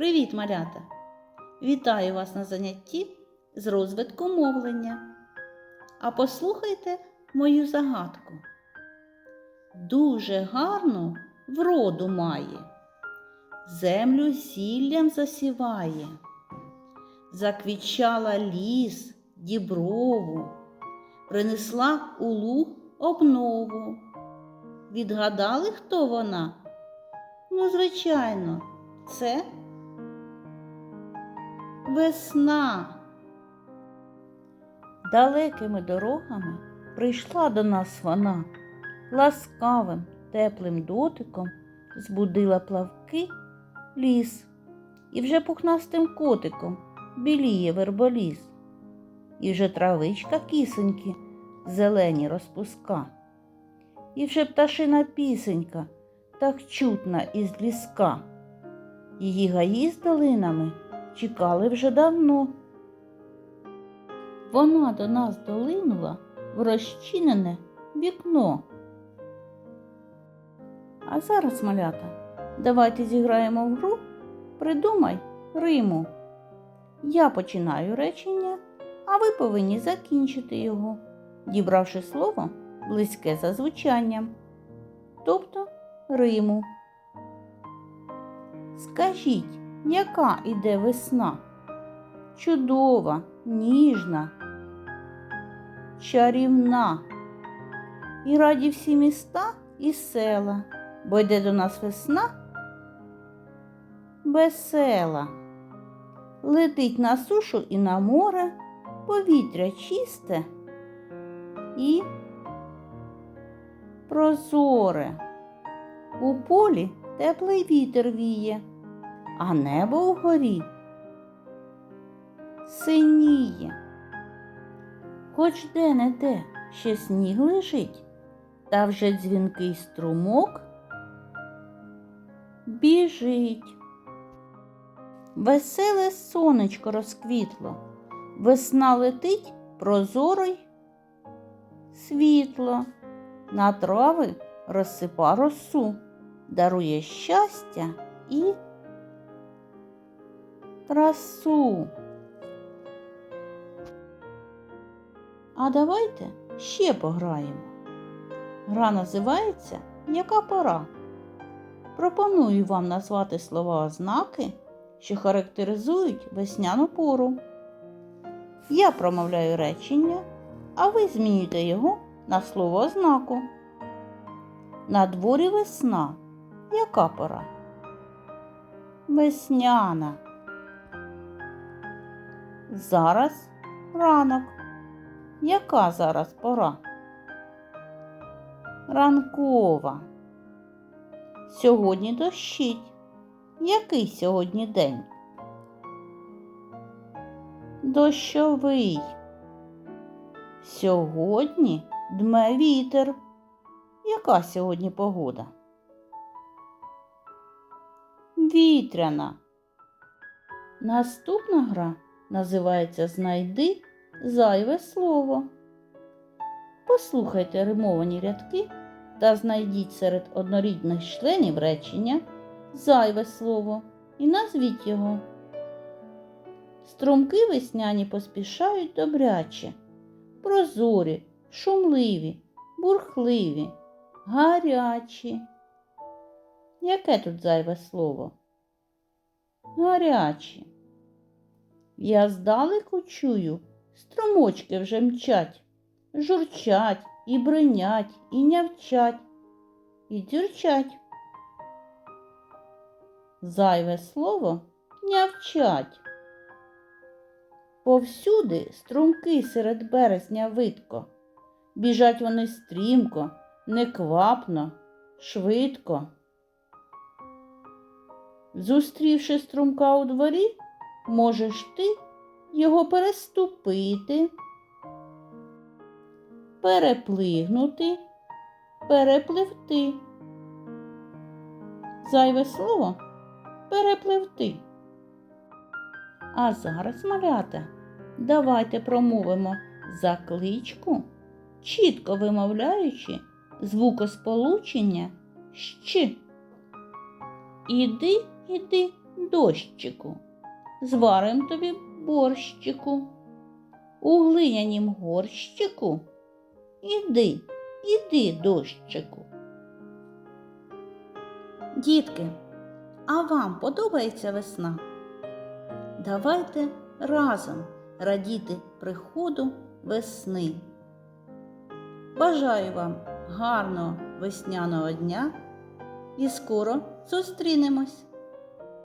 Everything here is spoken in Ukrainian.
Привіт, малята! Вітаю вас на занятті з розвитку мовлення. А послухайте мою загадку. Дуже гарну вроду має, землю зіллям засіває, заквічала ліс, діброву, принесла у луг обнову. Відгадали, хто вона? Ну, звичайно, це весна. Далекими дорогами прийшла до нас вона, ласкавим, теплим дотиком збудила плавки ліс, і вже пухнастим котиком біліє верболіз, і вже травичка кисоньки зелені розпуска, і вже пташина пісенька так чутна із ліска. Її гаї з долинами чекали вже давно. Вона до нас долинула в розчинене вікно. А зараз, малята, давайте зіграємо в гру Придумай Риму. Я починаю речення, а ви повинні закінчити його, дібравши слово близьке за звучанням, тобто Риму. Скажіть, яка іде весна? Чудова, ніжна, чарівна. І раді всі міста і села, бо йде до нас весна весела. Летить на сушу і на море, повітря чисте і прозоре. У полі теплий вітер віє, а небо вгорі синіє. Хоч де не де ще сніг лежить, та вже дзвінкий струмок біжить. Веселе сонечко розквітло, весна летить прозоро й світло, на трави розсипа росу, дарує щастя і красу. А давайте ще пограємо. Гра називається Яка пора? Пропоную вам назвати слова ознаки, що характеризують весняну пору. Я промовляю речення, а ви змінюєте його на слово ознаку. На дворі весна. Яка пора? Весняна. Зараз ранок. Яка зараз пора? Ранкова. Сьогодні дощить. Який сьогодні день? Дощовий. Сьогодні дме вітер. Яка сьогодні погода? Вітряна. Наступна гра називається Знайди зайве слово. Послухайте римовані рядки та знайдіть серед однорідних членів речення зайве слово і назвіть його. Струмки весняні поспішають добряче, прозорі, шумливі, бурхливі, гарячі. Яке тут зайве слово? Гарячі. Я здалеку чую, струмочки вже мчать, журчать і бринять, і нявчать, і дзюрчать. Зайве слово нявчать. Повсюди струмки серед березня видко. Біжать вони стрімко, неквапно, швидко. Зустрівши струмка у дворі, можеш ти його переступити, переплигнути, перепливти. Зайве слово перепливти. А зараз, малята, давайте промовимо закличку, чітко вимовляючи звукосполучення щ. Іди, іди, дощику, зварим тобі борщику. У глинянім горщику іди, іди, дощику. Дітки, а вам подобається весна? Давайте разом радіти приходу весни. Бажаю вам гарного весняного дня і скоро зустрінемось!